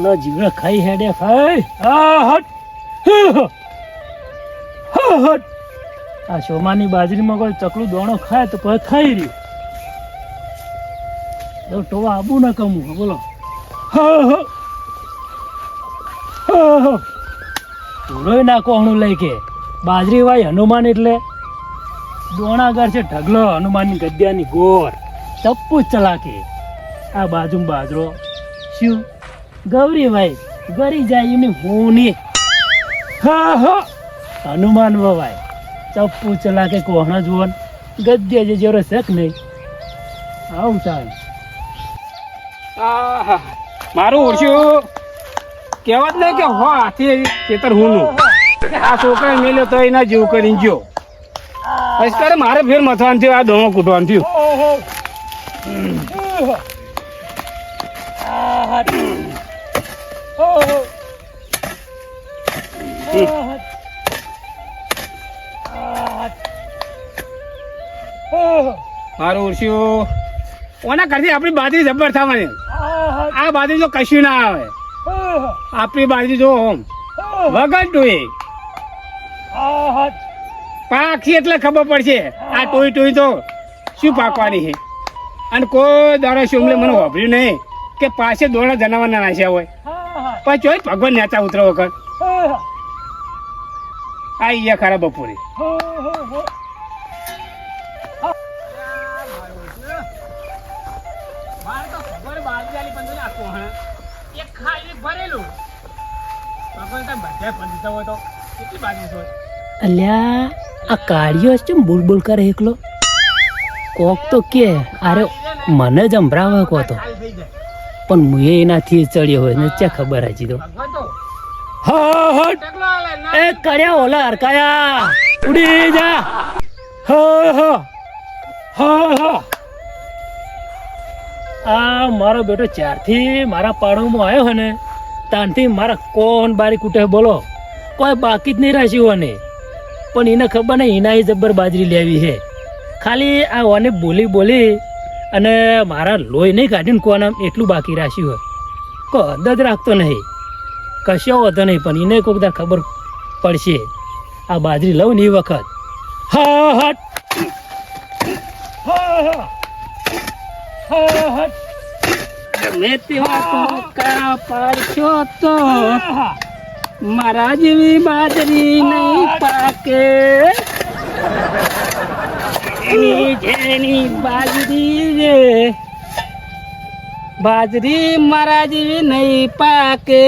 ચકલા જીવડો ખાઈ હેડે ખાઈ આ હટ. હટ આ સોમાની બાજરીમાં કોઈ ચકલું દોણો ખાય તો પછી ખાઈ રહ્યું. તો ટોવા આબુ ના કમું. બોલો. હા ના કોહણું લઈ કે. બાજરી વાય હનુમાન એટલે. દોણાગર છે ઢગલો હનુમાનની ગદ્યાની ગોર. ચપ્પુ ચલાકે. આ બાજુ બાજરો. શું? ગૌરીભાઈ ગરી જાય એની હોની. હા હો. હનુમાન વવાય. ચપ્પુ ચલાકે કોહણા જુવન. ગદ્ય જે જેરો શેક નહીં. આવું ચાલ. મારું ઓળખ્યું કહેવત નહીં કે હો હાથી ખેતર હું આ છોકરા મેલ્યો તો એના જેવું કરીને જો પછી કરે મારે ફેર મથવાનું થયું આ દોણો કૂટવાનું થયું. મારું ઉર્ષ્યું ઓના કરતી આપણી બાજરી જબ્બર થવાની આ બાજરી જો કશું ના આવે. આપણી બાજરી જો ઓમ. વગર ટોઈ પાકી એટલે ખબર પડશે. આ ટોઈ ટોઈ તો શું પાકવાની છે? અને કોઈ દાડો શું મને વાપર્યું નહીં કે પાસે દોડા જનાવરના નાશ્યા હોય. પણ જોઈ ભગવાન નેતા ઉતરો વખત. આ ઈયા ખરા બપોરે. અલ્યા, આ કાળિયો ચમ બોલ બોલ કરે એકલો. કોક તો કે, અરે, મને જ સંભળાવે કો તો. ખાલી થઈ જાય પણ હું એનાથી ચડ્યો હોય ને ચા ખબર હજી તો. એ કર્યા ઓલા હરકાયા. ઉડી જા. આ મારો બેટો ચારથી મારા પાડોમાં આવ્યો હોય ને તાનથી મારા કોણ બારી કૂટે બોલો. કોઈ બાકી જ નહીં રાખ્યું હોને પણ એને ખબર ને એના જબ્બર બાજરી લેવી છે. ખાલી આ ઓને બોલી બોલી અને મારા લોહી નહીં કાઢીને કોને એટલું બાકી રાખ્યું હોય? કો હદ જ રાખતો નહીં. કશો હતો નહીં પણ એને કોઈક દા ખબર પડશે. આ બાજરી લઉં ને એ વખત. હા હટ મારા જેવી બાજરી નહીં પાકે. જેની બાજરી રે બાજરી મારા જેવી નહીં પાકે.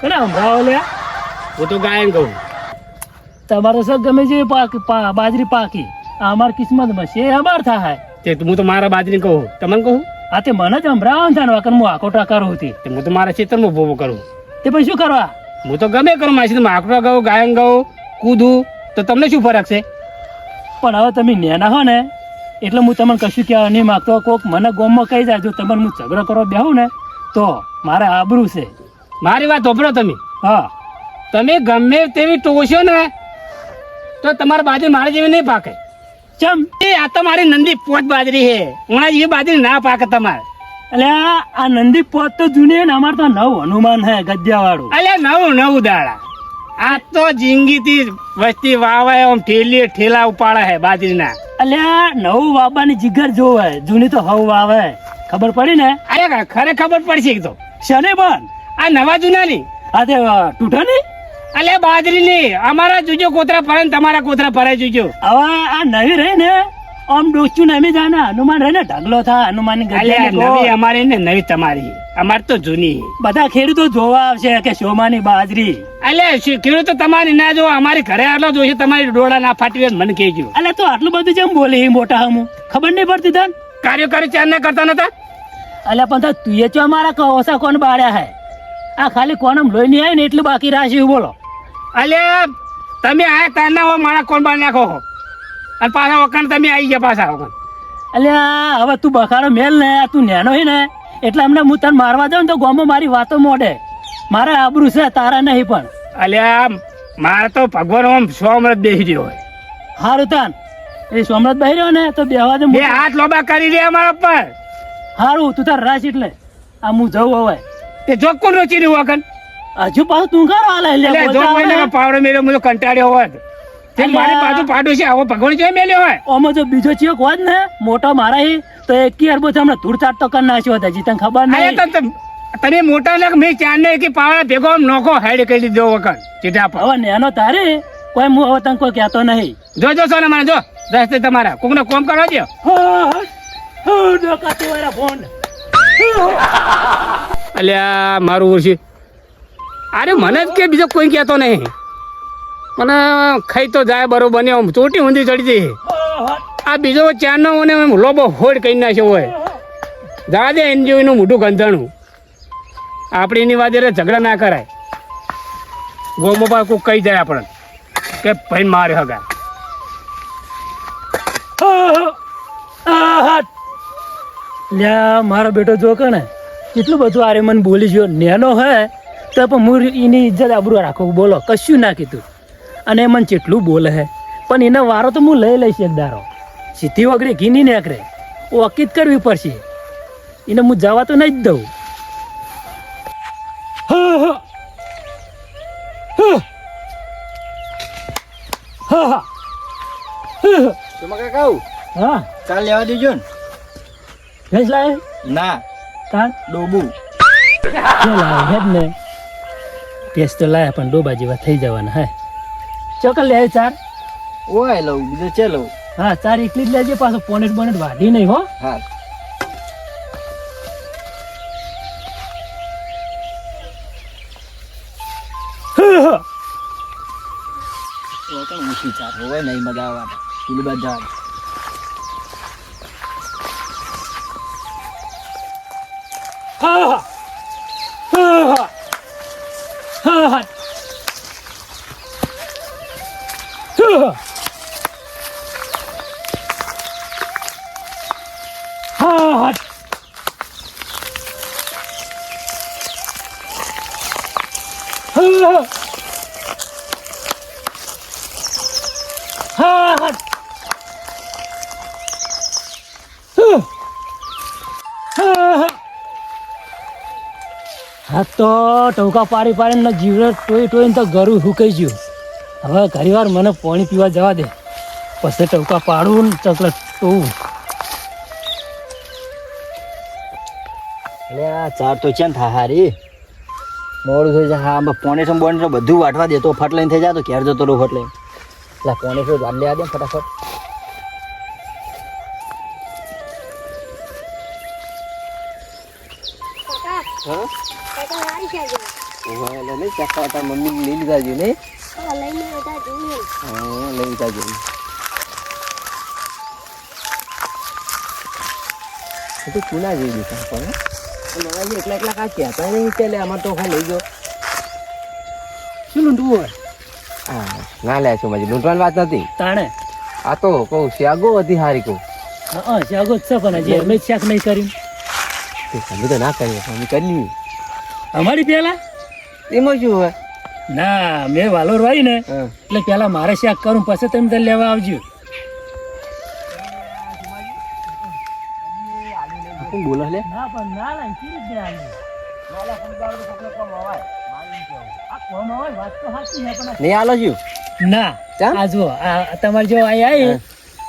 કોના સંભળાવો લ્યા? હું તો ગાયન કહું. તમારો સર ગમે છે બાજરી પાકી. આ અમાર કિસ્મતમાં છે અમાર થાય. તે હું તો મારા બાજરી કહું. તમને કહું? આ તે મને જ સંભળાવો ને વાકર હું આકોટા કરું હતી હું તો મારા ખેતરમાં ભોવો કરું. તે પછી શું કરવા? હું તો ગમે કરું માસી તો આકડો ગાઉં ગાયન ગાઉં કૂદું તો તમને શું ફરક છે? પણ હવે તમે નેના હો ને એટલે હું તમને કશું કહેવા નહીં માગતો. કોક મને ગોમમાં કહી જાય જો તમને હું ઝઘડો કરવા બેહું ને તો મારે આબરું છે. મારી વાત ઓપરો તમે. હા. તમે ગમે તેવી ટોશો ને તો તમારા બાજરી મારા જેવી નહીં પાકે. ચમ? એ આ તો મારી નંદી પોત બાજરી છે. ઉણા જેવી બાજરી ના પાકે તમારે. એટલે આ નંદી પોત તો જૂની અમારે ને અમાર તો નવ હનુમાન હે ગદ્યા વાળું અલ્યા નવું નવું દાડા. આ તો જિંદગીથી વસ્તી વાવે આમ ઠેલીએ ઠેલા ઉપાડે હે બાજરીના. અલ્યા નવું વાબાની જીગર જોવે જૂની તો હવ વાવે. ખબર પડી ને? અરે ખરે ખબર પડશે તો. શને પણ? આ નવા જૂનાની. આ તે તૂટા ની અલ્યા બાજરીની. અમારા જોજો કોતરા ફરે ને તમારા કોતરા ફરે જોજો. હવે આ નવી રહી ને? આમ ડોચું ને અમે જાના. હનુમાન રહે ને ઢગલો થાય હનુમાન નવી અમારી ને નવી તમારી. અમારી તો જૂની. બધા ખેડૂતો જોવા આવશે કે શોમાની બાજરી. અલ્યા ખેડૂતો તમારી ના જોવા અમારી ઘરે આટલો જોશે તમારી ડોળા ના ફાટવી હોય કહી મને કહેજો. અલે તો આટલું બધું જેમ બોલી મોટા હમું? ખબર નહીં પડતી તન? કાર્યકારી ચાર ના કરતા નતા? અલે પણ તું એ ચો મારા કહોસા કોણ બાળ્યા હે? આ ખાલી કોણમ લોહી નહીં આવે ને એટલું બાકી રાખ્યું બોલો. અલ્યા તમે આ તાર ના હો મારા કોણ બાર નાખો અને પાછા વખાણ તમે આવી ગયા પાછા વખાણ. અલ્યા હવે તું બખાડો મેલ ને તું નેનો હી ને એટલે અમને હું તને મારવા જાઉં તો ગોમો મારી વાતો મોડે. મારે આબરું છે તારા નહીં પણ. અલ્યા મારે તો ભગવાન આમ સોમરથ બેસી રહ્યો હોય. હારું તાન. એ સોમરથ બહી રહ્યો ને તો બેવા દે બે હાથ લોબા કરી રહ્યા અમારા પર. હારું તું તાર રાશ એટલે. આ હું જઉં હવે. તે જોક કોણ રોચી રહ્યું વખત હજુ પાછું તું કરો હાલે લે એટલે. પાવડો મેલ્યો મને કંટાળ્યો હોત. તે મારી બાજુ પાડો છે આવો ભગવાન જોઈ મેલ્યો હોય? ઓમો જો બીજો ચિયોક હોત ને મોટો મારા હી તો એક કી અરબો હમણાં ધૂળ ચાટ તો કરી નાખ્યો હતા જીતન તને ખબર નહીં? તો તમ- તમે મોટા લાગ મેં ને કે પાવડા ભેગો નોખો હેડ કરી દીધો વખત ચીટા પર. હવે નેનો તારે કોઈ હું હવે તને કોઈ કહેતો નહીં. જો જો સોના મને જો રસ્તે તમારા કોકને કોમ કરવા દો અલ્યા મારું ઓછી અરે મને જ કે બીજો કોઈ કહેતો નહીં. મને ખાઈ તો જાય બરોબર ને ચોટી ઊંધી ચડી જઈ આ બીજો ચારનો મને લોબો હોડ કરી નાખ્યો હોય. જા દે એનજીઓનું મોટું ગંધાણું. આપણે એની વાત એટલે ઝઘડા ના કરાય. ગોમો કોઈક કહી જાય આપણને કે ભાઈ, મારે હગા લ્યા મારો બેટો જો કે ને, કેટલું બધું આરે મને બોલી ગયો. નેનો હે, તો પણ હું એની ઇજ્જત આબરું રાખો. બોલો, કશું ના કીધું. અને એ મને કેટલું બોલે હે પણ એનો વારો તો હું લઈ લઈશ એક દારો. સીધી વગરે ઘી નહીં નીકળે. ઓકીત કરવી પડશે. એને હું જવા તો નહીં જ દઉં. હા હા. હા હા. હા કાલ લેવા દેજો ને. ભેંસ લાવે ના. કાં ડોબુ. હેડ ને. ભેંસ તો લાયા પણ ડોબા જેવા થઈ જવાના હે. ચોકલ લે ચાર. ઓય લઉં બીજો ચે લઉં. હા ચાર એકલી જ લેજે પાછો પોનેટ બોનેટ વાઢી નહીં હો. હા ઓય ચાર હોય નહીં મજા આવવાના પેલી હા. હા હા. તો ટોકા પાડી પાડીને જીવડે, ટોઈ ટોઈને તો ગરું હુકાઈ ગયું. હવે ઘણી વાર મને પાણી પીવા જવા દે. પછી ટોકા પાડું ને ચોકલેટ ટોવું એટલે આ ચાર તો છે ને થા હારી. મોડું થઈ જાય. હા પોણે તો બોને બધું વાટવા દેતો ફટ લઈને થઈ જાય તો ક્યારે જતો રહું ફટ લઈને. એટલે પોણે તો વાટ લેવા દે ફટાફટ. ચક્કા તાર મમ્મી લઈ લીધા જોઈએ નહીં હા, લઈ લીધા જોઈએ એ તો ચૂના જેવી દેખાય પણ મારા એકલા એકલા કાંઈ કહેતા નહીં ચાલે આમાં તો હું લઈ ગયો શું લૂંટવું હોય? હા ના લે છું મજી. લૂંટવાની વાત નથી. તાણે? આ તો કહું શ્યાગો હતી હારી કહું. હા શ્યાગો જ છે પણ હજી અમે જ નહીં કર્યું. તે અમે તો ના કરીએ અમે કરી અમારી પેલા એમાં શું હોય? ના મેં વાલોર વાઈ ને એટલે પેલા મારે શાક કરું પછી તમે તને લેવા આવજો. શું બોલો લે ના પણ ના લાઈન કેવી રીતે આવી નહીં આલો છું ના ચમ? આ જો આ તમારે જો આ આવી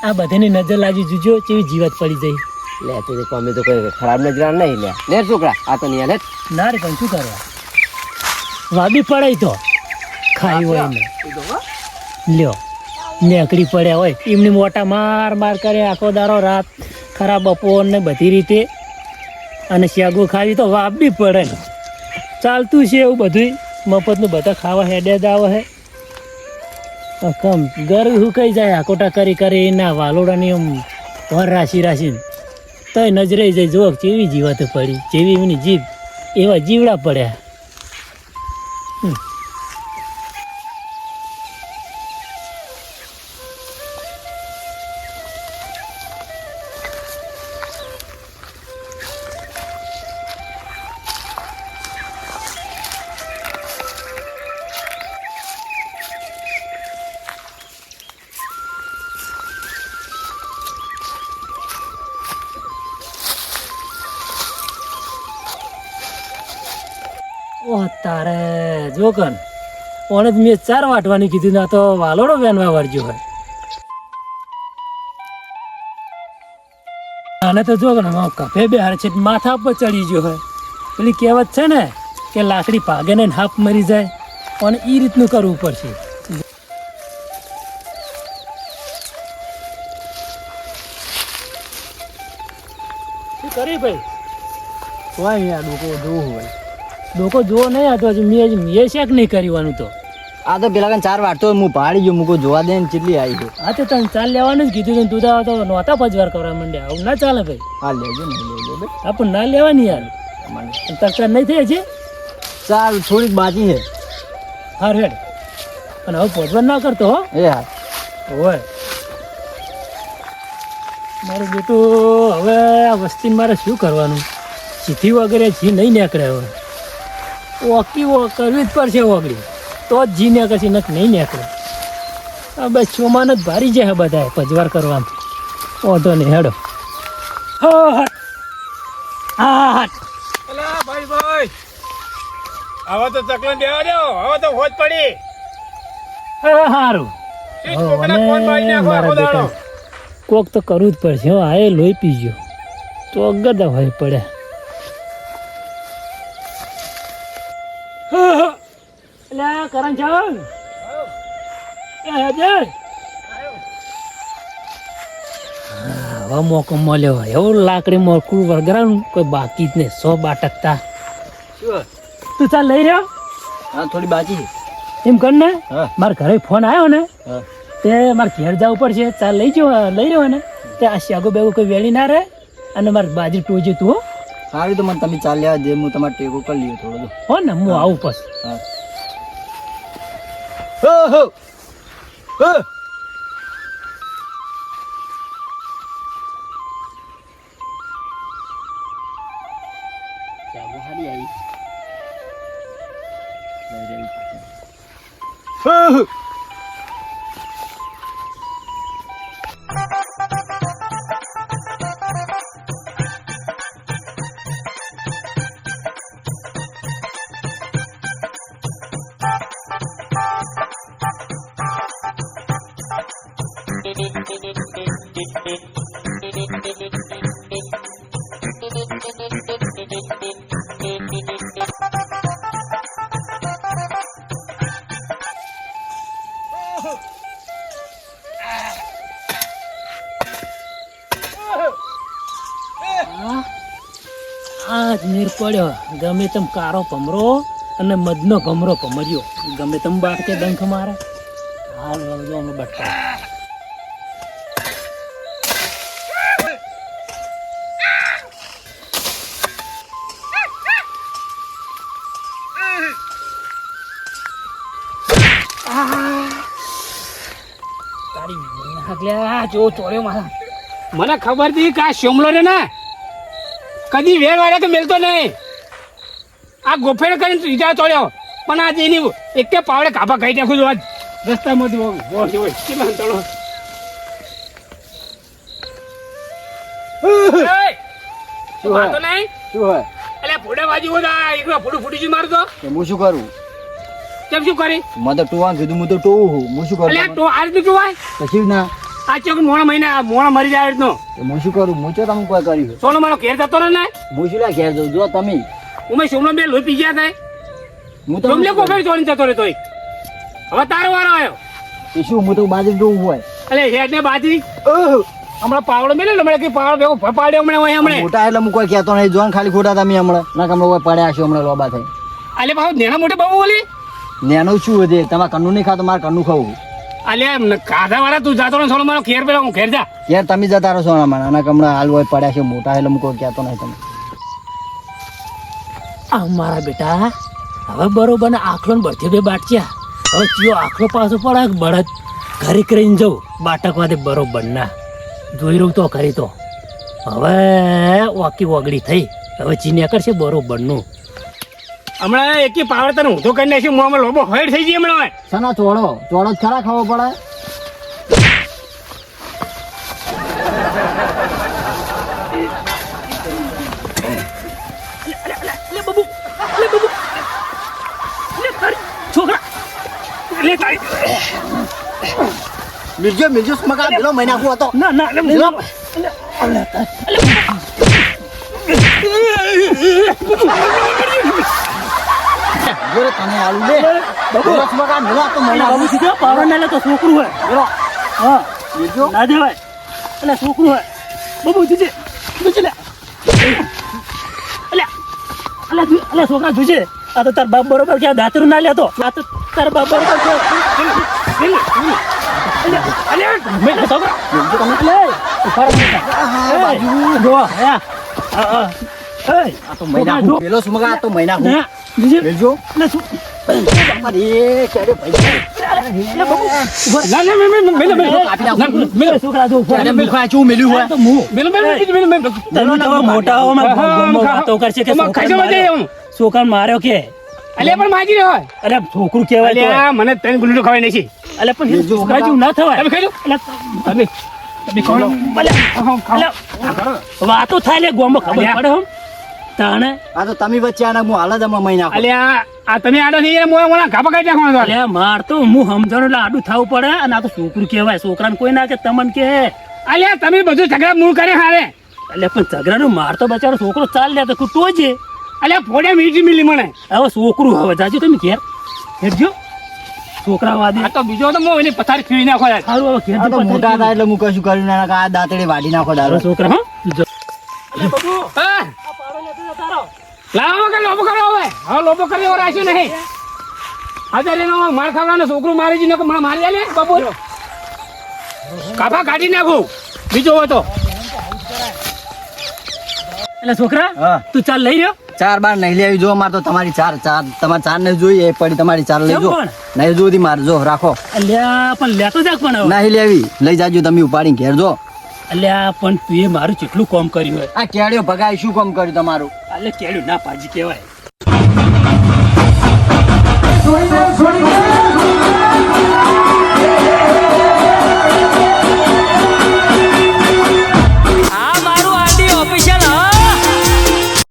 આ બધાની નજર લાગી જુજો કેવી જીવત પડી જઈ લે તો અમે તો કોઈ ખરાબ નજર નહીં લે. ને છોકરા આ તો નહીં લે ના રે પણ શું કરવા વાબી પડે તો. ખાઈ હોય ને. લ્યો નેકડી પડ્યા હોય. એમની મોટા માર માર કરે આખો દારો રાત. ખરાબ બપોર ને બધી રીતે. અને શેગો ખાવી તો વાબી પડે ચાલતું છે એવું બધું મફતનું બધા ખાવા હેડે જ આવે હે. કમ ઘર હુકાઈ જાય. આકોટા કરી કરી ના વાલોડાની આમ વર રાશી રાશી. તોય નજરે જાય જો કેવી જીવાતો પડી. જેવી એમની જીભ. એવા જીવડા પડ્યા. તો મેં ચાર વાટવાની કીધું, ના તો વાલોડો વેનવા વળજો હોય. આને તો જો ને કફે બે હારે છે, માથા પર ચડી ગયો હોય. પેલી કહેવત છે ને કે લાકડી પાગે ને હાફ મરી જાય અને એ રીતનું કરવું પડશે. કરી ભાઈ? કોઈ આ ડોકો જોવું હોય. લોકો જોવો નહીં, આ તો મેં મેં શેક નહીં કરવાનું તો. આ તો પેલા ચાર વાટતો હું પાડી ગયો મૂકો જોવા દે ને આવી ગયો હા તો તને ચાલ લેવાનું જ કીધું તું તો તો નહોતા પજવાર કરવા માંડ્યા. આવું ના ચાલે ભાઈ. હા લેજો ને લેજો ભાઈ આ પણ ના લેવાની યાર તરતર નહીં થઈ છે ચાલ થોડીક બાકી છે. હાર હેડ. અને હવે પજવાર ના કરતો હો. એ હા. હોય મારું બેટું હવે આ વસ્તીને મારે શું કરવાનું? ચીઠી વગેરે જી નહીં નીકળે હવે ઓકી કરવી જ પડશે ઓગળી. તો જ જીને કશી નથી નહીં નીકળે. આ બસ ચોમાન જ ભારી જાય બધા પજવાર કરવાનું. ઓઢો નહીં હેડો. હા હા. ભાઈ ભાઈ. હવે તો ચકલન દેવા દો હવે તો હોજ પડી. હા કોક તો કરવું જ પડશે હો એ લોહી પી ગયો. તો અગર હોય પડ્યા કરણ ચાલ એ હજે. હવે મોકો મળ્યો એવું લાકડી મોકું વરગરાનું કોઈ બાકી જ નહીં. સો બાટકતા તું ચાલ લઈ રહ્યો? હા થોડી બાકી એમ કર ને. મારા ઘરે ફોન આવ્યો ને. તે મારે ઘેર જવું પડશે. ચાલ લઈ જવા લઈ રહ્યો ને તે આ શાગો બેગો કોઈ વેળી ના રહે. અને મારે બાજરી ટોજે તું હો. સારું તો મને તમે ચાલ્યા જે હું તમારે ટેકો કરી લઈએ થોડો. હો ને હું આવું પછી. હા હો હો આ જ નીર પડ્યો. ગમે તેમ કારો ભમરો અને મધનો ભમરો ભમર્યો. ગમે તેમ બાટકે ડંખ મારે. હાલ વળજો અમે બટકા. તારી જો ચોર્યો મારા. મને ખબર હતી કે આ શોમલો રે ને? કદી વેર વાળે તો મેલતો નહીં. આ ગોફેડ કરીને રીજા તોડ્યો. પણ આ એની એક કે પાવડે કાપા ખાઈ નાખું છું આજ. રસ્તામાંથી હોય કેટલા તળો? શું નહીં? શું હોય? એટલે ફોડે વાજી હોય ફોડું ફૂટી ગયું મારું તો. તો હું શું કરું? કેમ શું કરી? મને તો ટોવા કીધું હું તો ટોવું હું શું કરું? તો આ રીતે જોવાય પછી ના. આ ચોક મોણા મહિના મોણા મરી જાય રીતનો હું શું કરું? હું ચો તમે કોઈ કર્યું સોનો મારો ઘેર જતો ને? હું શું ઘેર જઉં? જો તમે. ઉમે સોમલો બે લોહી પી ગયા થાય હું તો સોમલે કોફેડ ચોરી જતો રે હવે તારો વારો આવ્યો. એ શું હું તો બાજરી ટોવું હોય એટલે હેડ ને બાજરી. હમણાં પાવડો મેલે હમણાં કે પાવડો ભેગો પાડ્યો હમણાં હોય હમણાં. મોટા એટલે હું કોઈ કહેતો નહીં. જોન ખાલી ખોટા તમે હમણાં. ના કે હમણાં પડ્યા છો હમણાં લોબા થઈ. અલે પાછો નેના મોટે બહુ બોલી. નેનું શું વધે તમારે કન્નું નહીં ખાતો મારે કન્નું ખાવું. અલે કાધા વાળા તું જાતો ને સોળો મારો ઘેર પેલા હું ઘેર જા. યાર તમે જતા રહો છો મારા અને કે હાલ હોય પડ્યા છે મોટા એટલે કોઈ કહેતો નહીં તમે આ મારા બેટા. હવે બરોબર ને આખલો ને બળથી બે બાટચ્યા હવે ચિયો આખલો પાછો પડે બળદ? ઘરે કરીને જવું બાટકવાથી બરોબર ના. જોઈ રહ્યું તો કરી તો. હવે વાકી વગડી થઈ. હવે ચીન્યા કરશે બરોબરનું. હમણાં એકી પાવર તને ઊંધો કરી નાખી મોમાં લોબો હળ થઈ ગઈ હમણાં. સના ચોળો? ચોળો જ ખરા ખાવો પડે? મિર્જો મિર્જો મગા પેલો મહિના હતો. ના ના તને આલુ દે પેલો મકા મિલો તો મહિને બાબુ સીધો પાવર ના લે તો છોકરું હા. ના દેવાય એટલે છોકરું હોય. બાબુ જોજે જોજે લે. અલ્યા અલ્યા તું- અલ્યા છોકરા જોજે. આ તો તાર બાપ બરોબર ક્યાં દાતરું ના લેતો આ તો તાર બાપ બરોબર ક્યાં છોકરા આ તો મહિને પેલો આ તો મહિને ના, શું માર્યો. કે? અલ્યા પણ માજી રહ્યો અરે છોકરું કેવાય મને ત્રણ ગુલ્લું ખવાય નહીં અલે પણ છોકરા જેવું ના થવાય. તમે ખાઈ તમે તમે અલે વાતો થાય લે ગોમો ખબર પડે હમ તાણે? આ તો તમે વચ્ચે આના હું હાલ જ મહિના અલ્યા આ તમે આડો નહીં ગયા મોય મોણા ઘાપા કાઢી નાખવાનો અલ્યા માર તો હું સમજણ એટલે આડું થવું પડે અને આ તો છોકરું કહેવાય. છોકરાને કોઈ ના કે તમને કે. અલ્યા તમે બધું ઝઘડા મૂળ કરે હારે. એટલે પણ ઝઘડાનું માર તો બચારો છોકરો ચાલ લે તો ખૂટો જ અલ્યા ફોડે મીઠી મિલી મને. હવે છોકરું હવે જાજો તમે ઘેર. હેડજો. છોકરા વાદી. આ તો બીજો તો મોય એની પથારી ખીવી નાખો યાર. સારું હવે ઘેર તો મોટા હતા એટલે હું કશું કર્યું ના આ દાંતડે વાઢી નાખો દારો. છોકરા હા જો. હા લાવો કે લોબો કરો હવે? હવે લોબો કરે એવો રાખ્યો નહીં. અત્યારે એનો માર ખાવાનો છોકરું મારી જઈને મને મારી આલે બાપુ. કાપા કાઢી નાખું. બીજો હોય તો. એટલે છોકરા તું ચાલ લઈ રહ્યો ચાર બાર નહીં લેવી. જો માર તો તમારી ચાર ચાર તમારે ચાર નહીં જોઈએ એ પડી તમારી ચાર લઈ જો નહીં જોતી માર જો રાખો. અલ્યા પણ લેતો જાક પણ હવે. નહીં લેવી. લઈ જાજો તમે ઉપાડીને ઘેર જો. અલ્યા પણ તું એ મારું કેટલું કોમ કર્યું આ કેળ્યો ભગાય શું કામ કર્યું તમારું? એટલે કેળું ના પાજી કહેવાય.